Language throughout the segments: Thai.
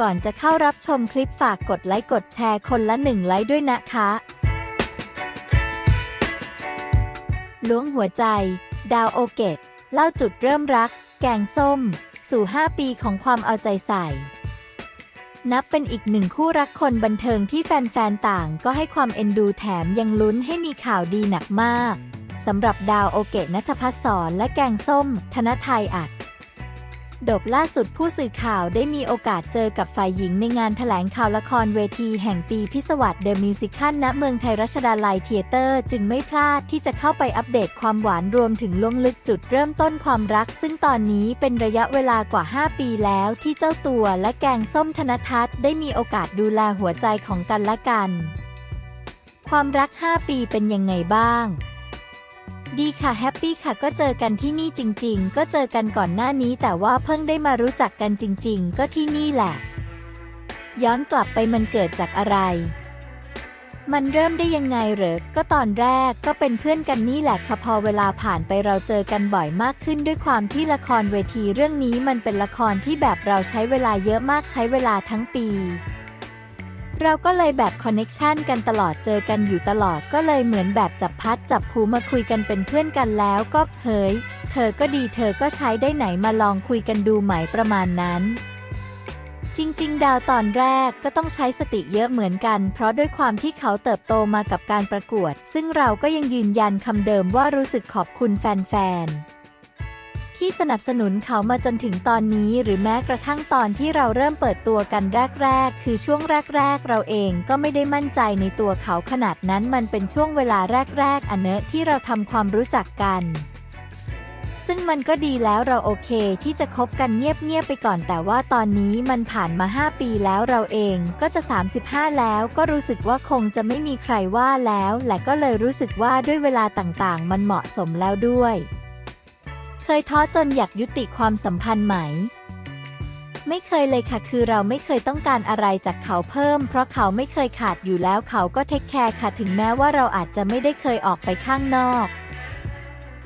ก่อนจะเข้ารับชมคลิปฝากกดไลค์กดแชร์คนละหนึ่งไลค์ด้วยนะคะล้วงหัวใจ ดาวโอเกตเล่าจุดเริ่มรัก แกงส้ม สู่ 5 ปีของความเอาใจใส่ นับเป็นอีกหนึ่งคู่รักคนบันเทิงที่แฟนๆ ต่างก็ให้ความเอ็นดูแถมยังลุ้นให้มีข่าวดีหนักมากสำหรับดาวโอเกตนัทพัฒน์สอนและแกงส้ม ธนไทยอัด ดบล่าสุดผู้สื่อข่าวได้มีโอกาสเจอกับฝ่ายหญิงในงานแถลงข่าวละครเวทีแห่งปีพิศวัตเดอะมิวสิคัลณเมืองไทยรัชดาลัยเทเตอร์ จึงไม่พลาดที่จะเข้าไปอัปเดตความหวานรวมถึงล่วงลึกจุดเริ่มต้นความรัก ซึ่งตอนนี้เป็นระยะเวลากว่า 5 ปีแล้วที่เจ้าตัวและแกงส้มธนทัศน์ได้มีโอกาสดูแลหัวใจของกันและกัน ความรัก 5 ปีเป็นยังไงบ้าง ดีค่ะแฮปปี้ค่ะก็เจอกันที่นี่จริง ๆ ก็เจอกันก่อนหน้านี้ แต่ว่าเพิ่งได้มารู้จักกันจริง ๆ ก็ที่นี่แหละ ย้อนกลับไปมันเกิดจากอะไร มันเริ่มได้ยังไงเหรอ ก็ตอนแรกก็เป็นเพื่อนกันนี่แหละค่ะพอเวลาผ่านไปเราเจอกันบ่อยมากขึ้นด้วยความที่ละครเวทีเรื่องนี้มันเป็นละครที่แบบเราใช้เวลาเยอะมากใช้เวลาทั้งปี เราก็เลยแบบคอนเน็กชันกันตลอดเจอกันอยู่ตลอดก็เลยเหมือนแบบจับพัดจับผูมาคุยกันเป็นเพื่อนกันแล้วก็เฮ้ย เธอก็ดีเธอก็ใช้ได้ไหนมาลองคุยกันดูไหมประมาณนั้น จริง ๆ ดาวตอนแรกก็ต้องใช้สติเยอะเหมือนกัน เพราะด้วยความที่เขาเติบโตมากับการประกวด ซึ่งเราก็ยังยืนยันคำเดิมว่ารู้สึกขอบคุณแฟนๆ ที่สนับสนุนเขามาจนถึงตอนนี้ หรือแม้กระทั่งตอนที่เราเริ่มเปิดตัวกันแรก ๆ คือช่วงแรก ๆ เราเองก็ไม่ได้มั่นใจในตัวเขาขนาดนั้นมันเป็นช่วงเวลาแรก ๆอันเนอะที่เราทำความรู้จักกันซึ่งมันก็ดีแล้วเราโอเคที่จะคบกันเงียบๆไปก่อนแต่ว่าตอนนี้มันผ่านมา 5 ปีแล้วเราเองก็จะ 35 แล้วก็รู้สึกว่าคงจะไม่มีใครว่าแล้ว และก็เลยรู้สึกว่าด้วยเวลาต่างๆ มันเหมาะสมแล้วด้วย เคยท้อจนอยากยุติความสัมพันธ์ไหม ไม่เคยเลยค่ะ คือเราไม่เคยต้องการอะไรจากเขาเพิ่ม เพราะเขาไม่เคยขาดอยู่แล้วเขาก็เทคแคร์ค่ะ ถึงแม้ว่าเราอาจจะไม่ได้เคยออกไปข้างนอก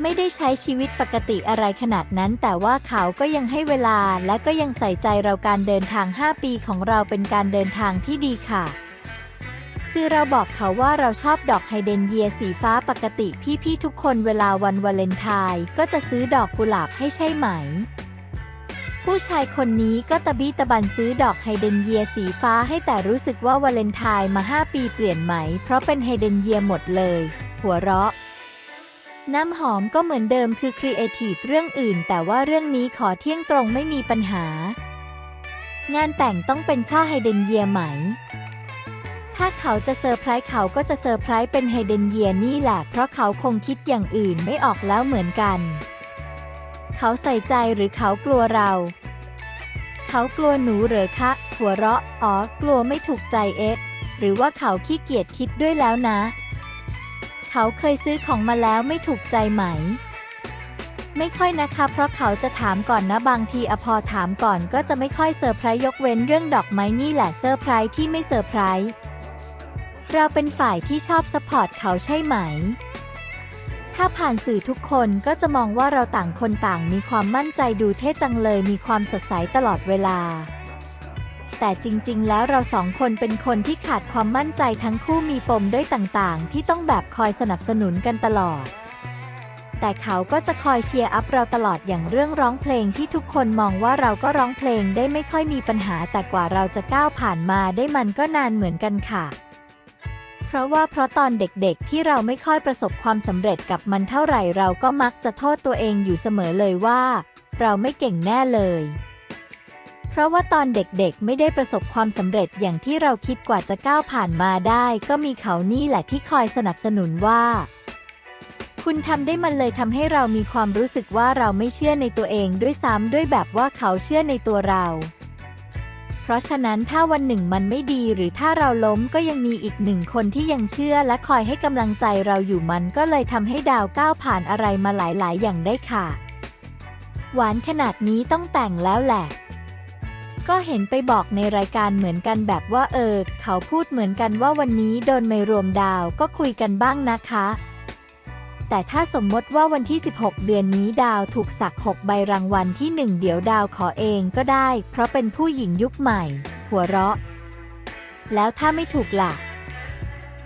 ไม่ได้ใช้ชีวิตปกติอะไรขนาดนั้น แต่ว่าเขาก็ยังให้เวลาและก็ยังใส่ใจเราการเดินทาง 5 ปีของเราเป็นการเดินทางที่ดีค่ะ คือเราบอกเขาว่าเราชอบดอกไฮเดนเยียสีฟ้าปกติพี่ๆทุกคนเวลาวันวาเลนไทน์ก็จะซื้อดอกกุหลาบให้ใช่ไหม ผู้ชายคนนี้ก็ตะบี้ตะบันซื้อดอกไฮเดนเยียสีฟ้าให้แต่รู้สึกว่าวาเลนไทน์มา5ปีเปลี่ยนไหม เพราะเป็นไฮเดนเยียหมดเลย หัวเราะ น้ำหอมก็เหมือนเดิมคือครีเอทีฟเรื่องอื่น แต่ว่าเรื่องนี้ขอเที่ยงตรงไม่มีปัญหา งานแต่งต้องเป็นช่อไฮเดนเยียไหม ถ้าเขาจะเซอร์ไพรส์เขาก็จะเซอร์ไพรส์เป็นไฮเดนเยียนี่แหละ เพราะเขาคงคิดอย่างอื่นไม่ออกแล้วเหมือนกัน เขาใส่ใจหรือเขากลัวเรา เขากลัวหนูเหรอคะ หัวเราะ อ๋อ กลัวไม่ถูกใจเอ็ดหรือว่าเขาขี้เกียจคิดด้วยแล้วนะ เขาเคยซื้อของมาแล้วไม่ถูกใจไหม ไม่ค่อยนะคะ เพราะเขาจะถามก่อนนะบางทีอพอถามก่อนก็จะไม่ค่อยเซอร์ไพรส์ยกเว้นเรื่องดอกไม้นี่แหละเซอร์ไพรส์ที่ไม่เซอร์ไพรส์ เราเป็นฝ่ายที่ชอบสปอร์ตเขาใช่ไหม ถ้าผ่านสื่อทุกคนก็จะมองว่าเราต่างคนต่างมีความมั่นใจดูเท่จังเลยมีความสดใสตลอดเวลา แต่จริง ๆ แล้วเราสองคนเป็นคนที่ขาดความมั่นใจทั้งคู่มีปมด้วยต่างๆ ที่ต้องแบบคอยสนับสนุนกันตลอดแต่เขาก็จะคอยเชียร์อัพเราตลอดอย่างเรื่องร้องเพลงที่ทุกคนมองว่าเราก็ร้องเพลงได้ไม่ค่อยมีปัญหาแต่กว่าเราจะก้าวผ่านมาได้มันก็นานเหมือนกันค่ะ เพราะว่าเพราะตอนเด็กๆ ที่เราไม่ค่อยประสบความสำเร็จกับมันเท่าไหร่เราก็มักจะโทษตัวเองอยู่เสมอเลยว่า เราไม่เก่งแน่เลย เพราะว่าตอนเด็กๆ ไม่ได้ประสบความสำเร็จอย่างที่เราคิดกว่าจะก้าวผ่านมาได้ ก็มีเขานี่แหละที่คอยสนับสนุนว่า คุณทำได้มันเลยทำให้เรามีความรู้สึกว่าเราไม่เชื่อในตัวเองด้วยซ้ำด้วยแบบว่าเขาเชื่อในตัวเรา ราะฉะนั้นถ้าวันหนึ่งมันไม่ดีหรือถ้าเราล้มก็ยังมีอีกหนึ่งคนที่ยังเชื่อและคอยให้กำลังใจเราอยู่มันก็เลยทำให้ดาวก้าวผ่านอะไรมาหลาย ๆ อย่างได้ค่ะ หวานขนาดนี้ต้องแต่งแล้วแหละ ก็เห็นไปบอกในรายการเหมือนกันแบบว่าเออ เขาพูดเหมือนกันว่าวันนี้โดนไม่รวมดาวก็คุยกันบ้างนะคะ แต่ถ้าสมมติว่าวันที่ 16 เดือนนี้ดาวถูกสัก 6 ใบรางวัลที่ 1 เดี๋ยวดาวขอเองก็ได้ เพราะเป็นผู้หญิงยุคใหม่ หัวเราะ แล้วถ้าไม่ถูกล่ะ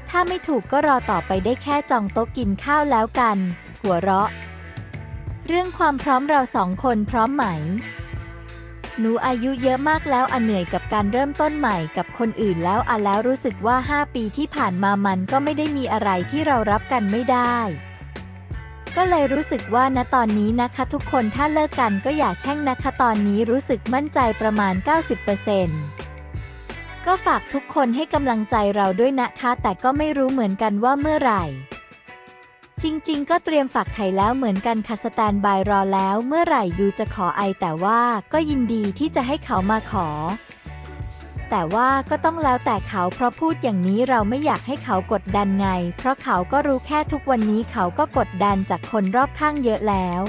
ถ้าไม่ถูกก็รอต่อไปได้แค่จองโต๊ะกินข้าวแล้วกัน หัวเราะ เรื่องความพร้อมเราสองคนพร้อมไหม หนูอายุเยอะมากแล้วอะเหนื่อยกับการเริ่มต้นใหม่กับคนอื่นแล้วอะแล้วรู้สึกว่า 5 ปีที่ผ่านมามันก็ไม่ได้มีอะไรที่เรารับกันไม่ได้ ก็เลยรู้สึกว่าณตอนนี้นะคะทุกคนถ้าเลิกกันก็อย่าแช่งนะคะตอนนี้รู้สึกมั่นใจประมาณ 90%ก็ฝากทุกคนให้กำลังใจเราด้วยนะคะ แต่ก็ไม่รู้เหมือนกันว่าเมื่อไหร่ จริงๆ ก็เตรียมฝากไข่แล้วเหมือนกันค่ะสแตนบายรอแล้ว เมื่อไหร่ยูจะขอไอแต่ว่าก็ยินดีที่จะให้เขามาขอ แต่ว่าก็ต้องแล้วแต่เขาเพราะพูดอย่างนี้เราไม่อยากให้เขากดดันไง เพราะเขาก็รู้แค่ทุกวันนี้เขาก็กดดันจากคนรอบข้างเยอะแล้ว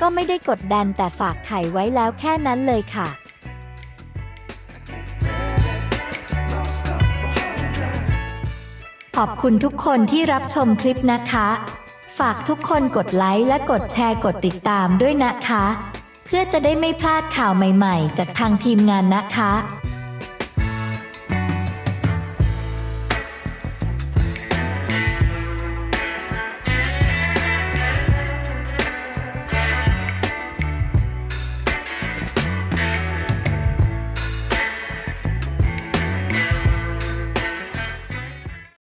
ก็ไม่ได้กดดันแต่ฝากไข่ไว้แล้วแค่นั้นเลยค่ะขอบคุณทุกคนที่รับชมคลิปนะคะ ฝากทุกคนกดไลค์และกดแชร์กดติดตามด้วยนะคะ เพื่อจะได้ไม่พลาดข่าวใหม่ๆ จากทางทีมงานนะคะ